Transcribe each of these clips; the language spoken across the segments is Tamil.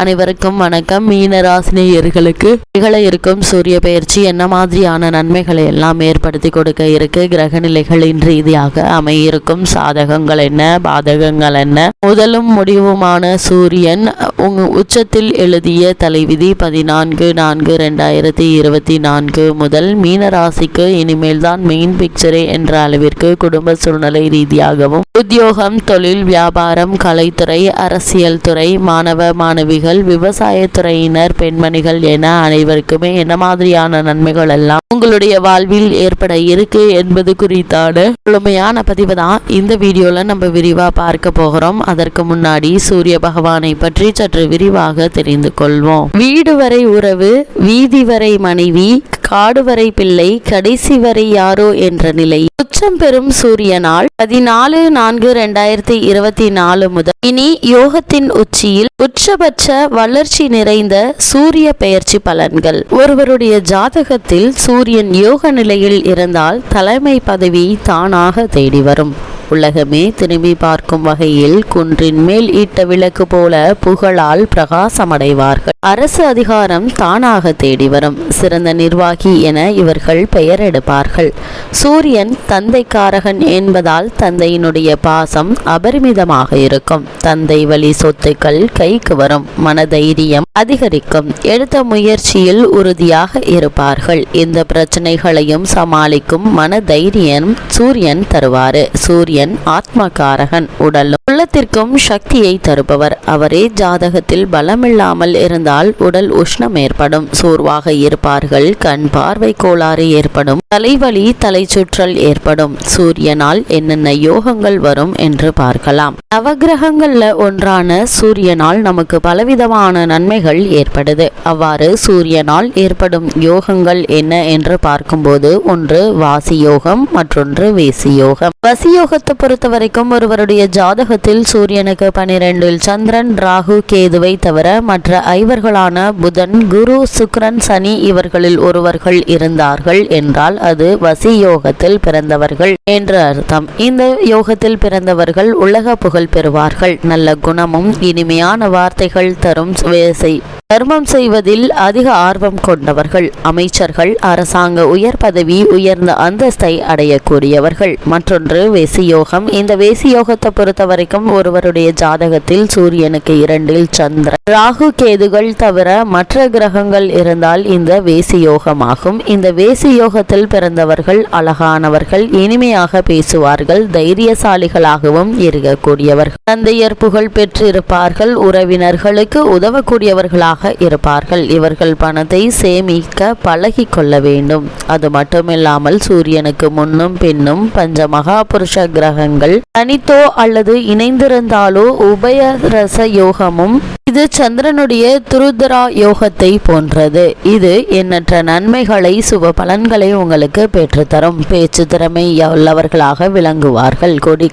அனைவருக்கும் வணக்கம். மீன ராசினியர்களுக்கு நிகழ இருக்கும் சூரிய பயிற்சி என்ன மாதிரியான நன்மைகளை எல்லாம் ஏற்படுத்தி கொடுக்க இருக்கு? கிரக நிலைகளின் ரீதியாக அமையிருக்கும். சாதகங்கள் என்ன? பாதகங்கள் என்ன? முதலும் முடிவுமான சூரியன் உச்சத்தில் எழுதிய தலைவிதி பதினான்கு நான்கு ரெண்டாயிரத்தி இருபத்தி நான்கு முதல் மீன ராசிக்கு இனிமேல் தான் மெயின் பிக்சரே என்ற அளவிற்கு குடும்ப சூழ்நிலை ரீதியாகவும் உத்தியோகம் தொழில் வியாபாரம் கலைத்துறை அரசியல் துறை மாணவ மாணவிகள் விவசாயத்துறையினர் பெண்மணிகள் என அனைவருக்குமே என்ன மாதிரியான நன்மைகள் எல்லாம் உங்களுடைய வாழ்வில் ஏற்பட இருக்கு என்பது குறித்தான முழுமையான பதிவு தான் இந்த வீடியோல நம்ம விரிவா பார்க்க போகிறோம். அதற்கு முன்னாடி சூரிய பகவானை பற்றி சற்று விரிவாக தெரிந்து கொள்வோம். வீடு வரை உறவு வீதி வரை மனைவி காடு வரை பிள்ளை கடைசி வரை யாரோ என்ற நிலை உச்சம் பெறும் சூரியனால் பதினாலு நான்கு ரெண்டாயிரத்தி இருபத்தி நாலு முதல் இனி யோகத்தின் உச்சியில் உச்சபட்ச வளர்ச்சி நிறைந்த சூரிய பெயர்ச்சி பலன்கள். ஒருவருடைய ஜாதகத்தில் சூரியன் யோக நிலையில் இருந்தால் தலைமை பதவி தானாக தேடி வரும். உலகமே திரும்பி பார்க்கும் வகையில் குன்றின் மேல் ஈட்ட விளக்கு போல புகழால் பிரகாசமடைவார்கள். அரசு அதிகாரம் தானாக தேடி வரும். சிறந்த நிர்வாகி என இவர்கள் பெயர் எடுப்பார்கள் சூரியன் தந்தைக்காரகன் என்பதால் தந்தையினுடைய பாசம் அபரிமிதமாக இருக்கும். தந்தை வழி சொத்துக்கள் கைக்கு வரும். மனதைரியம் அதிகரிக்கும். எடுத்த முயற்சியில் உறுதியாக இருப்பார்கள். இந்த பிரச்சனைகளையும் சமாளிக்கும் மனதைரியம் சூரியன் தருவாரு சூரியன் ஆத்மகாரகன் உடலும் உள்ளத்திற்கும் சக்தியை தருபவர். அவரே ஜாதகத்தில் பலமில்லாமல் இருந்தால் உடல் உஷ்ணம் ஏற்படும். சோர்வாக இருப்பார்கள். கண் பார்வை கோளாறு ஏற்படும். தலைவலி தலைச்சுற்றல் ஏற்படும். சூரியனால் என்னென்ன யோகங்கள் வரும் என்று பார்க்கலாம். நவகிரகங்கள்ல ஒன்றான சூரியனால் நமக்கு பலவிதமான நன்மைகள் ஏற்படுது. அவ்வாறு சூரியனால் ஏற்படும் யோகங்கள் என்ன என்று பார்க்கும்போது ஒன்று வாசி யோகம் மற்றொன்று வேசி யோகம் வசி யோகத்தை பொறுத்த வரைக்கும் ஒருவருடைய ஜாதகத்தில் சூரியனுக்கு பனிரெண்டில் சந்திரன் ராகு கேதுவை தவிர மற்ற ஐவர்களான புதன் குரு சுக்ரன் சனி இவர்களில் ஒருவர்கள் இருந்தார்கள் என்றால் அது வசி யோகத்தில் பிறந்தவர்கள் என்று அர்த்தம். இந்த யோகத்தில் பிறந்தவர்கள் உலக புகழ் பெறுவார்கள். நல்ல குணமும் இனிமையான வார்த்தைகள் தரும் வேசை. தர்மம் செய்வதில் அதிக ஆர்வம் கொண்டவர்கள். அமைச்சர்கள் அரசாங்க உயர் பதவி உயர்ந்த அந்தஸ்தை அடையக்கூடியவர்கள். மற்றொன்று வேசியோகம். இந்த வேசியோகத்தை பொறுத்த வரைக்கும் ஒருவருடைய ஜாதகத்தில் சூரியனுக்கு இரண்டில் சந்திரன். ராகு கேதுகள் தவிர மற்ற கிரகங்கள் இருந்தால் இந்த வேசியோகமாகும். இந்த வேசியோகத்தில் பிறந்தவர்கள் அழகானவர்கள் இனிமையாக பேசுவார்கள் தைரியசாலிகளாகவும் இருக்கக்கூடியவர்கள். தந்தையர் புகழ் பெற்றிருப்பார்கள் உறவினர்களுக்கு உதவக்கூடியவர்களாக இருப்பார்கள். இவர்கள் பணத்தை சேமிக்க பழகி கொள்ள வேண்டும். அது மட்டுமில்லாமல் சூரியனுக்கு முன்னும் பின்னும் பஞ்ச மகாபுருஷ கிரகங்கள் தனித்தோ அல்லது இணைந்திருந்தாலோ உபயரச யோகமும் இது சந்திரனுடைய துருதரா யோகத்தை போன்றது. இது எண்ணற்ற நன்மைகளை சுப பலன்களை உங்களுக்கு பெற்றுத்தரும். பேச்சு திறமை உள்ளவர்களாக விளங்குவார்கள். கொடி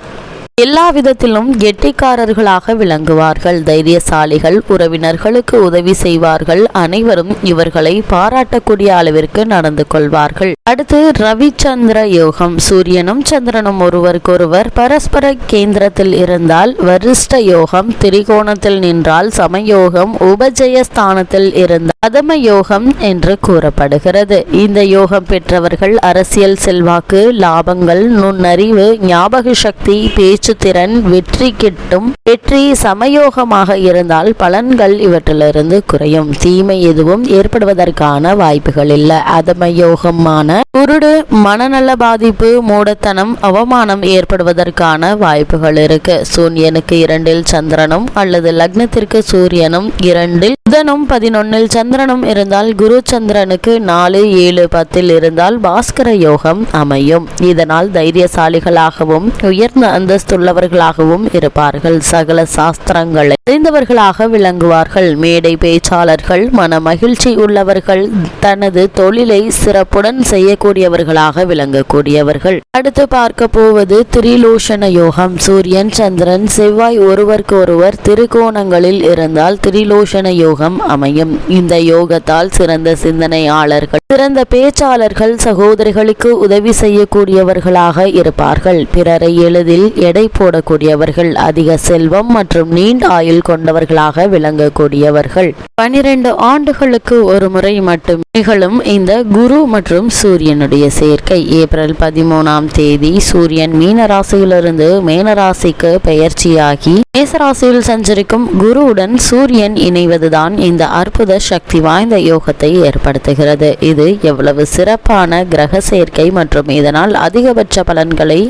எல்லா விதத்திலும் கெட்டிக்காரர்களாக விளங்குவார்கள். தைரியசாலிகள் உறவினர்களுக்கு உதவி செய்வார்கள். அனைவரும் இவர்களை பாராட்டக்கூடிய அளவிற்கு நடந்து கொள்வார்கள். அடுத்து ரவிச்சந்திர யோகம். சூரியனும் சந்திரனும் ஒருவருக்கொருவர் பரஸ்பர கேந்திரத்தில் இருந்தால் வரிஷ்ட யோகம் திரிகோணத்தில் நின்றால் சமயோகம் உபஜய ஸ்தானத்தில் இருந்தால் அதம யோகம் என்று கூறப்படுகிறது. இந்த யோகம் பெற்றவர்கள் அரசியல் செல்வாக்கு லாபங்கள் நுண்ணறிவு ஞாபக சக்தி பேச்சு திறன் வெற்றி கிட்டும் வெற்றி சமயோகமாக இருந்தால் பலன்கள் இவற்றிலிருந்து குறையும். தீமை எதுவும் ஏற்படுவதற்கான வாய்ப்புகள் இல்லை. அதமயோகமான குருடு மனநல பாதிப்பு மூடத்தனம் அவமானம் ஏற்படுவதற்கான வாய்ப்புகள் இருக்கு. சூரியனுக்கு இரண்டில் சந்திரனும் அல்லது லக்னத்திற்கு சூரியனும் இரண்டில் புதனும் பதினொன்னில் சந்திரனும் இருந்தால் குரு சந்திரனுக்கு நாலு ஏழு பத்தில் இருந்தால் பாஸ்கர யோகம் அமையும். இதனால் தைரியசாலிகளாகவும் உயர்ந்த அந்தஸ்து அந்தஸ்துள்ளவர்களாகவும் இருப்பார்கள். சகல சாஸ்திரங்களை அறிந்தவர்களாக விளங்குவார்கள். மேடை பேச்சாளர்கள் மன மகிழ்ச்சி உள்ளவர்கள் தனது தொழிலை சிறப்புடன் செய்யக்கூடியவர்களாக விளங்கக்கூடியவர்கள். அடுத்து பார்க்க போவது திரிலோஷன யோகம். சூரியன் சந்திரன் செவ்வாய் ஒருவருக்கு ஒருவர் திருக்கோணங்களில் இருந்தால் திரிலோஷன யோகம் அமையும். இந்த யோகத்தால் சிறந்த சிந்தனையாளர்கள் சிறந்த பேச்சாளர்கள் சகோதரிகளுக்கு உதவி செய்யக்கூடியவர்களாக இருப்பார்கள். பிறரை எளிதில் எடை போடக்கூடியவர்கள் அதிக செல்வம் மற்றும் நீண்ட ஆயுள் கொண்டவர்களாக விளங்கக்கூடியவர்கள். பனிரெண்டு ஆண்டுகளுக்கு ஒரு முறை மட்டும் நிகழும் இந்த குரு மற்றும் சூரியனுடைய சேர்க்கை. ஏப்ரல் பதிமூணாம் தேதி சூரியன் மீன ராசியிலிருந்து பெயர்ச்சியாகி மேசராசியில் சஞ்சரிக்கும் குருவுடன் சூரியன் இணைவதுதான் இந்த அற்புத சக்தி வாய்ந்த யோகத்தை ஏற்படுத்துகிறது. இது எவ்வளவு சிறப்பான கிரக சேர்க்கை மற்றும் இதனால் அதிகபட்ச பலன்களை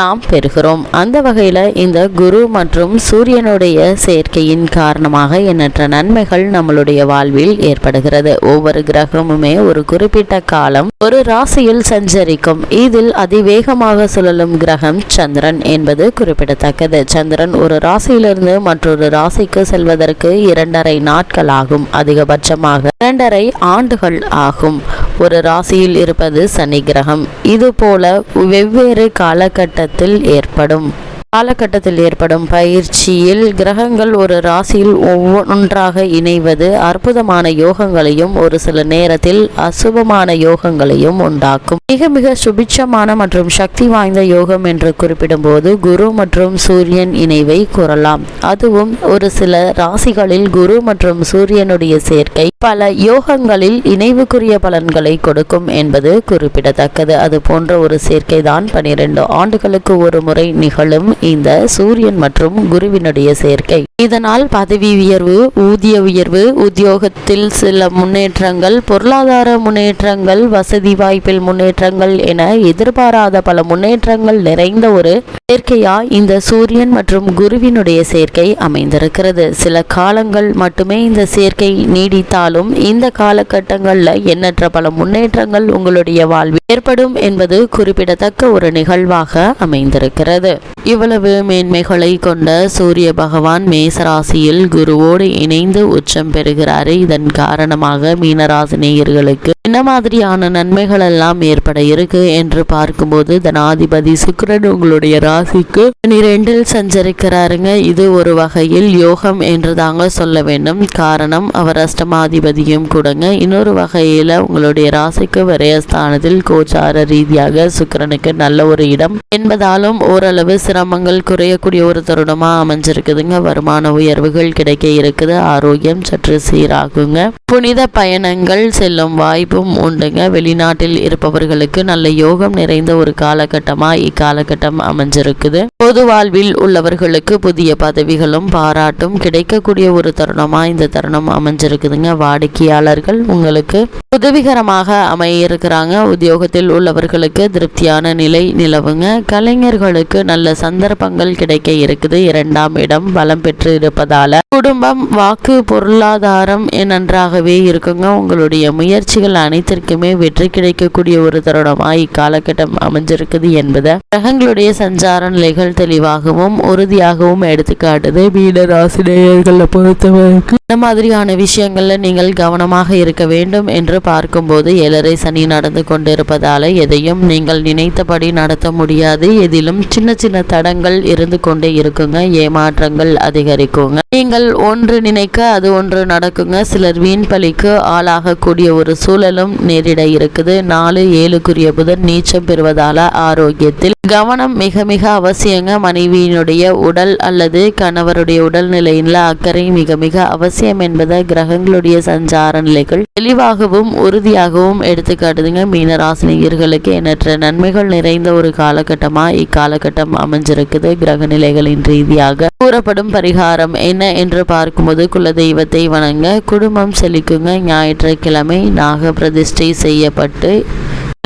நாம் பெறுகிறோம். அந்த வகையில் இந்த குரு மற்றும் சூரியனுடைய சேர்க்கையின் காரணமாக எண்ணற்ற நன்மைகள் நம்மளுடைய வாழ்வில் ஏற்படுகிறது. ஒவ்வொரு கிரகமுமே ஒரு குறிப்பிட்ட காலம் ஒரு ராசியில் சஞ்சரிக்கும். இதில் அதிவேகமாக சுழலும் கிரகம் சந்திரன் என்பது குறிப்பிடத்தக்கது. சந்திரன் ஒரு ராசியிலிருந்து மற்றொரு ராசிக்கு செல்வதற்கு இரண்டரை நாட்கள் ஆகும். அதிகபட்சமாக இரண்டரை ஆண்டுகள் ஆகும். ஒரு ராசியில் இருப்பது சனி கிரகம். இதுபோல வெவ்வேறு காலகட்டத்தில் ஏற்படும். காலகட்டத்தில் ஏற்படும் பயிற்சியில் கிரகங்கள் ஒரு ராசியில் ஒவ்வொன்றாக இணைவது அற்புதமான யோகங்களையும் ஒரு சில நேரத்தில் அசுபமான யோகங்களையும் உண்டாக்கும். மிக மிக சுபிட்சமான மற்றும் சக்தி வாய்ந்த யோகம் என்று குறிப்பிடும்போது குரு மற்றும் சூரியன் இணைவை கூறலாம். அதுவும் ஒரு சில ராசிகளில் குரு மற்றும் சூரியனுடைய சேர்க்கை பல யோகங்களில் இணைவுக்குரிய பலன்களை கொடுக்கும் என்பது குறிப்பிடத்தக்கது. அது போன்ற ஒரு சேர்க்கை தான் பனிரெண்டு ஆண்டுகளுக்கு ஒரு முறை நிகழும் இந்த சூரியன் மற்றும் குருவினுடைய சேர்க்கை. இதனால் பதவி உயர்வு ஊதிய உயர்வு உத்தியோகத்தில் சில முன்னேற்றங்கள் பொருளாதார முன்னேற்றங்கள் வசதி வாய்ப்பில் முன்னேற்றங்கள் என எதிர்பாராத பல முன்னேற்றங்கள் நிறைந்த ஒரு சேர்க்கையா இந்த சூரியன் மற்றும் குருவினுடைய சேர்க்கை அமைந்திருக்கிறது. சில காலங்கள் மட்டுமே இந்த சேர்க்கை நீடித்தாலும் இந்த காலகட்டங்களில் எண்ணற்ற பல முன்னேற்றங்கள் உங்களுடைய வாழ்வில் ஏற்படும் என்பது குறிப்பிடத்தக்க ஒரு நிகழ்வாக அமைந்திருக்கிறது. இவ்வளவு மேன்மைகளை கொண்ட சூரிய பகவான் மேசராசியில் குருவோடு இணைந்து உச்சம் பெறுகிறாரு. இதன் காரணமாக மீனராசி நேயர்களுக்கு என்ன மாதிரியான நன்மைகள் எல்லாம் ஏற்பட இருக்கு என்று பார்க்கும்போது தனாதிபதி சுக்ரன் உங்களுடைய ராசிக்கு பனிரெண்டில் சஞ்சரிக்கிறாருங்க. இது ஒரு வகையில் யோகம் என்று தாங்க சொல்ல வேண்டும். காரணம் அவர் அஷ்டமாதிபதியும் கூடங்க. இன்னொரு வகையில உங்களுடைய ராசிக்கு விரயஸ்தானத்தில் கோச்சார ரீதியாக சுக்கரனுக்கு நல்ல ஒரு இடம் என்பதாலும் ஓரளவு சிரமங்கள் குறையக்கூடிய ஒரு தருணமா அமைஞ்சிருக்குதுங்க. வருமான உயர்வுகள் கிடைக்க இருக்குது. ஆரோக்கியம் சற்று சீராகுங்க. புனித பயணங்கள் செல்லும் வாய்ப்பு வாய்ப்பும் உண்டுங்க. வெளிநாட்டில் இருப்பவர்களுக்கு நல்ல யோகம் நிறைந்த ஒரு காலகட்டமா இக்காலகட்டம் அமைஞ்சிருக்குது. பொது வாழ்வில் உள்ளவர்களுக்கு புதிய பதவிகளும் பாராட்டும் கிடைக்கக்கூடிய ஒரு தருணமா இந்த தருணம் அமைஞ்சிருக்குதுங்க. வாடிக்கையாளர்கள் உங்களுக்கு உதவிகரமாக அமைய இருக்கிறாங்க உத்தியோகத்தில் உள்ளவர்களுக்கு திருப்தியான நிலை நிலவுங்க. கலைஞர்களுக்கு நல்ல சந்தர்ப்பங்கள் கிடைக்க இருக்குது. இரண்டாம் இடம் பலம் பெற்று இருப்பதால. குடும்பம் வாக்கு பொருளாதாரம் நன்றாகவே இருக்குங்க. உங்களுடைய முயற்சிகள் அனைத்திற்குமே வெற்றி கிடைக்கக்கூடிய ஒரு தருணமா இக்காலகட்டம் அமைஞ்சிருக்குது என்பதை. கிரகங்களுடைய சஞ்சார நிலைகள் தெளிவாகவும் உறுதியாகவும் எடுத்துக்காட்டுது. மீன ராசினேயர்களை பொறுத்தவரைக்கும் இந்த மாதிரியான விஷயங்களில் நீங்கள் கவனமாக இருக்க வேண்டும் என்று பார்க்கும்போது ஏழரை சனி நடந்து கொண்டிருப்பதால் எதையும் நீங்கள் நினைத்தபடி நடத்த முடியாது. எதிலும் சின்ன சின்ன தடங்கள் இருந்து கொண்டே இருக்குங்க. ஏமாற்றங்கள் அதிகரிக்குங்க. நீங்கள் ஒன்று நினைக்க அது ஒன்று நடக்குங்க. சிலர் வீண் பலிக்கு ஆளாகக்கூடிய ஒரு சூழலும் நேரிட இருக்குது. நாலு ஏழுக்குரிய புதன் நீச்சம் பெறுவதால ஆரோக்கியத்தில் கவனம் மிக மிக அவசியங்க. மனைவியினுடைய உடல் அல்லது கணவருடைய உடல்நிலையில அக்கறை மிக மிக அவசியம் என்பதை கிரகங்களுடைய சஞ்சார நிலைகள் தெளிவாகவும் உறுதியாகவும் எடுத்துக்காட்டுதுங்க. மீன ராசினியர்களுக்கு எண்ணற்ற நன்மைகள் நிறைந்த ஒரு காலகட்டமா இக்காலகட்டம் அமைஞ்சிருக்குது. கிரக நிலைகளின் ரீதியாக கூறப்படும் பரிகாரம் என்ன என்று பார்க்கும்போது குல தெய்வத்தை வணங்க குடும்பம் செழிக்குங்க. ஞாயிற்றுக்கிழமை நாக பிரதிஷ்டை செய்யப்பட்டு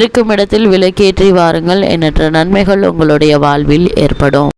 இருக்கும் இடத்தில் விளக்கேற்றி வாருங்கள் எண்ணற்ற நன்மைகள் உங்களுடைய வாழ்வில் ஏற்படும்.